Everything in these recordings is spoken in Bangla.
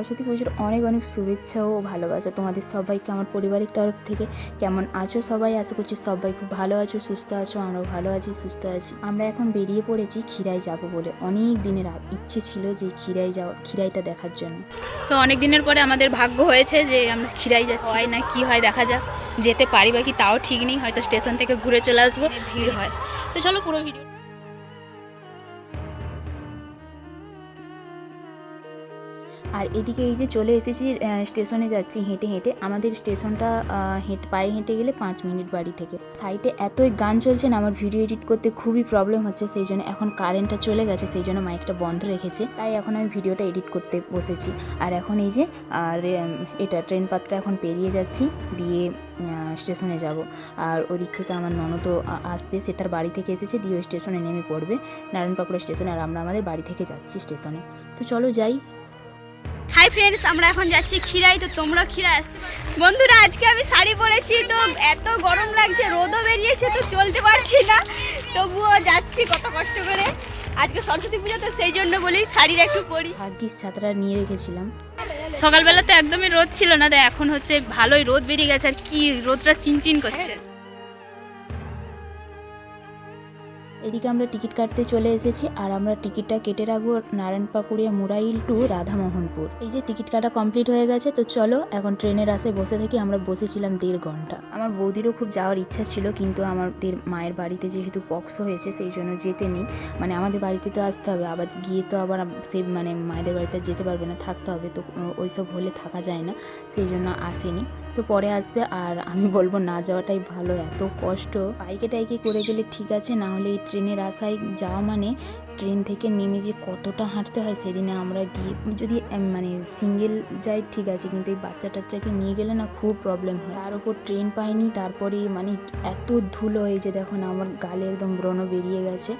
সরস্বতী পুজোর অনেক অনেক শুভেচ্ছা ও ভালোবাসা তোমাদের সবাইকে আমার পরিবারের তরফ থেকে। কেমন আছো সবাই? আশা করছি সবাই খুব ভালো আছো সুস্থ আছো আমরাও ভালো আছি সুস্থ আছি। আমরা এখন বেরিয়ে পড়েছি ক্ষীরাই যাব বলে। অনেক দিনের ইচ্ছে ছিল যে ক্ষীরাই যাওয়া ক্ষীরাইটা দেখার জন্য। তো অনেক দিনের পরে আমাদের ভাগ্য হয়েছে যে আমরা খিরাই যাচ্ছি। হয় না কি হয় দেখা যাক। যেতে পারি বা কি তাও ঠিক নেই। হয়তো স্টেশন থেকে ঘুরে চলে আসব। ভিড় হয়। তো চলো পুরো ভিডিও আর এদিকে এই যে চলে এসেছি স্টেশনে যাচ্ছি হেঁটে হেঁটে। আমাদের স্টেশনটা হেঁটে, পায়ে হেঁটে গেলে পাঁচ মিনিট বাড়ি থেকে। সাইডে এতই গান চলছে না, আমার ভিডিও এডিট করতে খুবই প্রবলেম হচ্ছে, সেই জন্য এখন কারেন্টটা চলে গেছে, সেই জন্য মাইকটা বন্ধ রেখেছে। তাই এখন আমি ভিডিওটা এডিট করতে বসেছি। আর এখন এই যে আর এটা ট্রেন পাতটা এখন পেরিয়ে যাচ্ছি, দিয়ে স্টেশনে যাব। আর ওদিক থেকে আমার ননদও আসবে, সে তার বাড়ি থেকে এসেছে দিয়ে ওই স্টেশনে নেমে পড়বে। নারায়ণ নারায়ণপাকুড়া স্টেশনে আর আমরা আমাদের বাড়ি থেকে যাচ্ছি স্টেশনে। তো চলো যাই হাই ফ্রেন্ডস আমরা এখন যাচ্ছি খিরাই তো তোমরা খিরাই আসতে বন্ধুরা আজকে আমি শাড়ি পরেছি তো এত গরম লাগছে রোদও বেরিয়েছে তো চলতে পারছি না। তবুও যাচ্ছি কত কষ্ট করে। আজকে সরস্বতী পুজো তো সেই জন্য বলি শাড়িটা একটু পরি। ভাগ্যিস ছাতাটা নিয়ে রেখেছিলাম। সকালবেলা তো একদমই রোদ ছিল না তো এখন হচ্ছে ভালোই রোদ বেরিয়ে গেছে আর কি রোদটা চিনচিন করছে। এদিকে আমরা টিকিট কাটতে চলে এসেছি আর আমরা টিকিটটা কেটে রাখব নারায়ণপাকুড়িয়া মুরাইল টু রাধামোহনপুর। এই যে টিকিট কাটা কমপ্লিট হয়ে গেছে, তো চলো এখন ট্রেনের আশায় বসে থেকে আমরা বসেছিলাম দেড় ঘণ্টা। আমার বৌদিরও খুব যাওয়ার ইচ্ছা ছিল, কিন্তু আমাদের মায়ের বাড়িতে যেহেতু পক্স হয়েছে, সেই জন্য যেতে নেই। মানে আমাদের বাড়িতে তো আসতে হবে, আবার গিয়ে তো আবার সেই মানে মায়েদের বাড়িতে যেতে পারবে না, থাকতে হবে তো ওই সব হলে থাকা যায় না, সেই জন্য আসেনি। তো পরে আসবে আর আমি বলব না, যাওয়াটাই ভালো, এত কষ্ট। বাইকে টাইকে করে গেলে ঠিক আছে, না হলে এই ট্রেনের আশায় যাওয়া মানে ট্রেন থেকে নেমে যে কতটা হাঁটতে হয় সেদিনে আমরা গিয়ে যদি মানে সিঙ্গেল যাই ঠিক আছে, কিন্তু এই বাচ্চা টাচ্চাকে নিয়ে গেলে না খুব প্রবলেম হয়। তার উপর ট্রেন পাইনি, তারপরে মানে এত ধুলো এই যে দেখো না, আমার গালে একদম ব্রণ বেরিয়ে গেছে।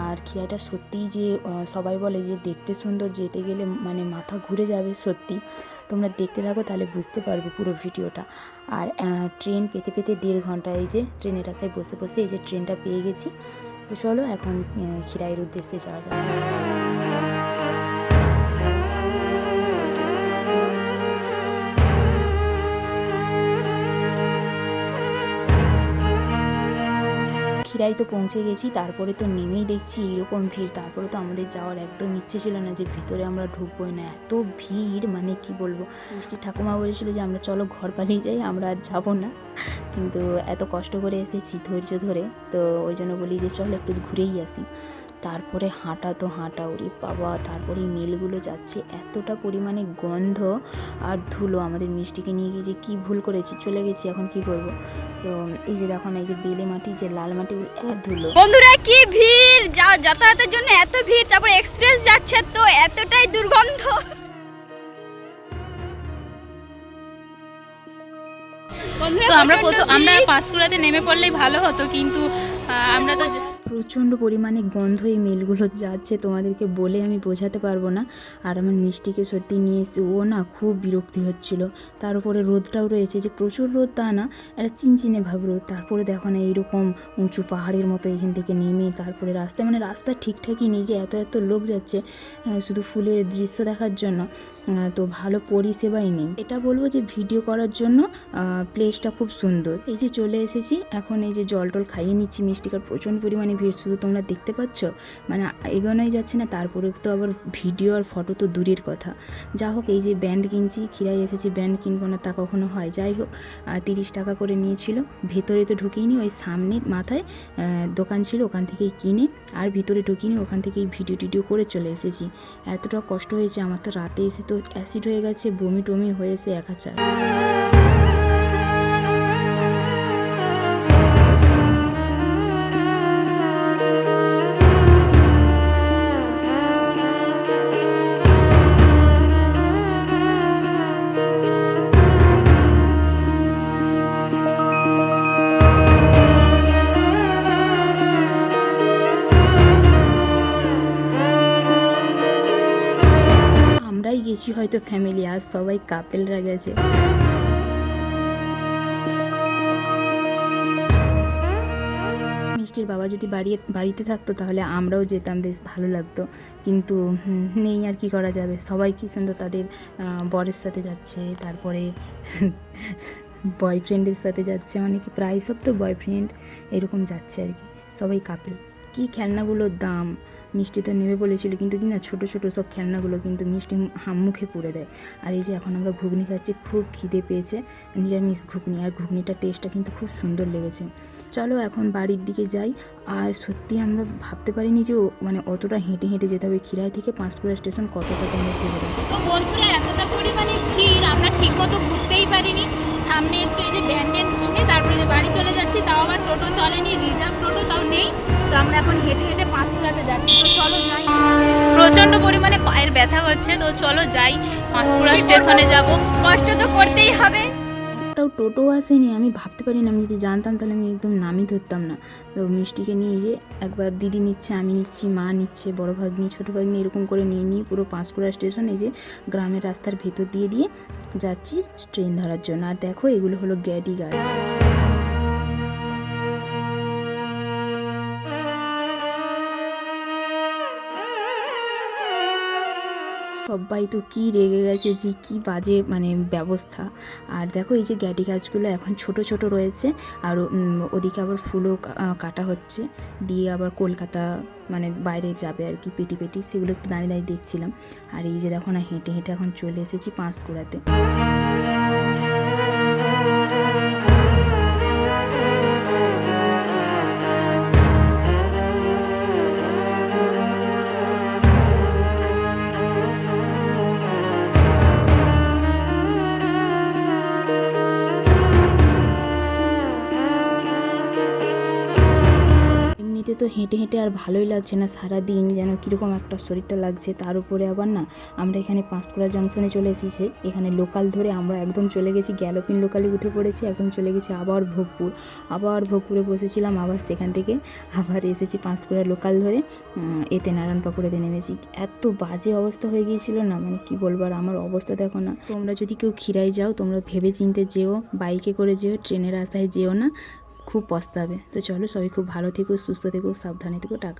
আর খিরাটা সত্যিই যে সবাই বলে যে দেখতে সুন্দর, যেতে গেলে মানে মাথা ঘুরে যাবে সত্যি। তোমরা দেখতে থাকো, তাহলে বুঝতে পারবে পুরো ভিডিওটা। আর ট্রেন পেতে পেতে দেড় ঘণ্টা, এই যে ট্রেনের আশায় বসে বসে এই যে ট্রেনটা পেয়ে গেছি। তো চলো এখন খিরাইয়ের উদ্দেশ্যে যাওয়া যাক। খিরাই তো পৌঁছে গেছি, তারপরে তো নেমেই দেখছি এরকম ভিড়। তারপরে তো আমাদের যাওয়ার একদম ইচ্ছে ছিল না যে ভিতরে আমরা ঢুকবোই না। এত ভিড় মানে কি বলব? মিষ্টি ঠাকুমা বলেছিল যে, আমরা চলো ঘর পালিয়ে যাই, আমরা আর যাব না। কিন্তু এত কষ্ট করে এসেছি ধৈর্য ধরে, তো ওই জন্য বলি যে, চলো একটু ঘুরেই আসি। তারপরে হাঁটা তো হাঁটা ওরে বাবা তারপরে এই মেলগুলো যাচ্ছে এতটা পরিমাণে গন্ধ আর ধুলো। আমাদের মিষ্টিকে নিয়ে গিয়ে যে কী ভুল করেছি চলে গেছি এখন কি করব? তো এই যে দেখো না এই যে বেলে মাটি যে লাল মাটি এত ধুলো। বন্ধুরা কি ভিড়! যা যাতায়াতের জন্য এত ভিড় তারপর এক্সপ্রেস যাচ্ছে তো এতটাই দুর্গন্ধ। তো আমরা প্রথম আমরা পাঁশকুড়াতে নেমে পড়লেই ভালো হতো কিন্তু আমরা তো প্রচণ্ড পরিমাণে গন্ধ এই মেলগুলো যাচ্ছে, তোমাদেরকে বলে আমি বোঝাতে পারব না। আর আমার মিষ্টিকে সত্যি নিয়ে এসে ও না খুব বিরক্তি হচ্ছিল। তার উপরে রোদটাও রয়েছে যে প্রচুর রোদ তা না, একটা চিনচিনে ভাব রোদ। তারপরে দেখো না এইরকম উঁচু পাহাড়ের মতো এখান থেকে নেমে তারপরে রাস্তা মানে রাস্তা ঠিকঠাকই নেই যে এত এত লোক যাচ্ছে শুধু ফুলের দৃশ্য দেখার জন্য তো ভালো পরিষেবাই নেই। এটা বলব যে ভিডিও করার জন্য প্লেসটা খুব সুন্দর। এই যে চলে এসেছি, এখন এই যে জল টল খাইয়ে নিচ্ছি মিষ্টিকার প্রচণ্ড পরিমাণে ভিড় শুধু তোমরা দেখতে পাচ্ছ? মানে এগোনোই যাচ্ছে না, তারপরে তো আবার ভিডিও আর ফটো তো দূরের কথা। যা হোক, এই যে ব্যান্ড কিনছি খিরাই এসেছি, ব্যান্ড কিনবো না তা কখনো হয়। যাই হোক তিরিশ টাকা করে নিয়েছিল। ভেতরে তো ঢুকিনি, ওই সামনে মাথায় দোকান ছিল, ওখান থেকেই কিনে আর ভিতরে ঢুকিনি, ওখান থেকেই ভিডিও টিডিও করে চলে এসেছি। এতটা কষ্ট হয়েছে, আমার তো রাতে এসে তো অ্যাসিড হয়ে গেছে বমি টমি হয়েছে একাচার আমরাই গেছি হয়তো ফ্যামিলি আর সবাই কাপেলরা গেছে। মিষ্টির বাবা যদি বাড়ি বাড়িতে থাকতো, তাহলে আমরাও যেতাম, বেশ ভালো লাগতো। কিন্তু নেই আর কি করা যাবে। সবাই কি সুন্দর তাদের বরের সাথে যাচ্ছে, তারপরে বয়ফ্রেন্ডের সাথে যাচ্ছে অনেকে প্রায় সব তো বয়ফ্রেন্ড এরকম যাচ্ছে আর কি। সবাই কাপেল কি খেলনাগুলোর দাম? মিষ্টি তো নেবে বলেছিল, কিন্তু কি না ছোটো ছোটো সব খেলনাগুলো কিন্তু মিষ্টি হাম মুখে পুড়ে দেয়। আর এই যে এখন আমরা ঘুগনি খাচ্ছি, খুব খিদে পেয়েছে, নিরামিষ ঘুগনি, আর ঘুগনিটার টেস্টটা কিন্তু খুব সুন্দর লেগেছে। চলো এখন বাড়ির দিকে যাই, আর সত্যি আমরা ভাবতে পারিনি যে মানে অতটা হেঁটে হেঁটে যেতে হবে। খিরাই থেকে পাঁশকুড়া স্টেশন কতটা তোমরা দেখো তো বন্ধুরা, এতটা পরিমাণে আমরা ঠিক মতো ঘুরতেই পারিনি। সামনে একটু এই যে ভ্যান কিনে তারপরে যে বাড়ি চলে যাচ্ছি, তাও আবার টোটো চলেনি, রিজার্ভ টোটো তাও নেই। তো আমরা এখন হেঁটে হেঁটে তো চলো যাই। প্রচণ্ড পরিমাণে পায়ের ব্যথা হচ্ছে তো চলো যাই। পাঁশকুড়া স্টেশনে যাব। কষ্ট তো করতেই হবে। একটাও টোটো আসেনি আমি ভাবতে পারি না আমি যদি জানতাম তাহলে আমি একদম নামই ধরতাম না। তো মিষ্টিকে নিয়ে এই যে একবার দিদি নিচ্ছে আমি নিচ্ছি মা নিচ্ছে বড় ভাগ্নি ছোটো ভাগ্নি এরকম করে নিয়ে নিয়ে পুরো পাঁশকুড়া স্টেশন এই যে গ্রামের রাস্তার ভেতর দিয়ে দিয়ে যাচ্ছি ট্রেন ধরার জন্য। আর দেখো এগুলো হলো গ্যাডি গাছ। সবাই তো কি রেগে গেছে যে কি বাজে মানে ব্যবস্থা। আর দেখো এই যে গ্যাডি গাছগুলো এখন ছোট ছোট রয়েছে, আর ওদিকে আবার ফুলও কাটা হচ্ছে। দিয়ে আবার কলকাতা মানে বাইরে যাবে আর কি পেটি পেটি, সেগুলো একটু দাঁড়িয়ে দাঁড়িয়ে দেখছিলাম। আর এই যে দেখো না, হেঁটে হেঁটে এখন চলে এসেছি পাঁশকুড়াতে। হেঁটে হেঁটে আর ভালোই লাগছে না সারা দিন যেন কীরকম একটা শরীরটা লাগছে। তার উপরে আবার না আমরা এখানে পাঁশকুড়া জংশনে চলে এসেছি। এখানে লোকাল ধরে আমরা একদম চলে গেছি। গ্যালোপিন লোকালে উঠে পড়েছি, একদম চলে গেছি আবার ভোগপুর। আবার ভোগপুরে বসেছিলাম, আবার সেখান থেকে আবার এসেছি পাঁশকুড়া লোকাল ধরে এতে নারায়ণ পাকুড়াতে নেমেছি। এত বাজে অবস্থা হয়ে গিয়েছিল না মানে কি বলব আর আমার অবস্থা দেখো না। তোমরা যদি কেউ খিরাই যাও, তোমরা ভেবে চিনতে যেও বাইকে করে যেও ট্রেনের রাস্তায় যেও না। খুব পস্তাবে। তো চলো সবাই খুব ভালো থেকো সুস্থ থেকো সাবধানে থেকো টাকা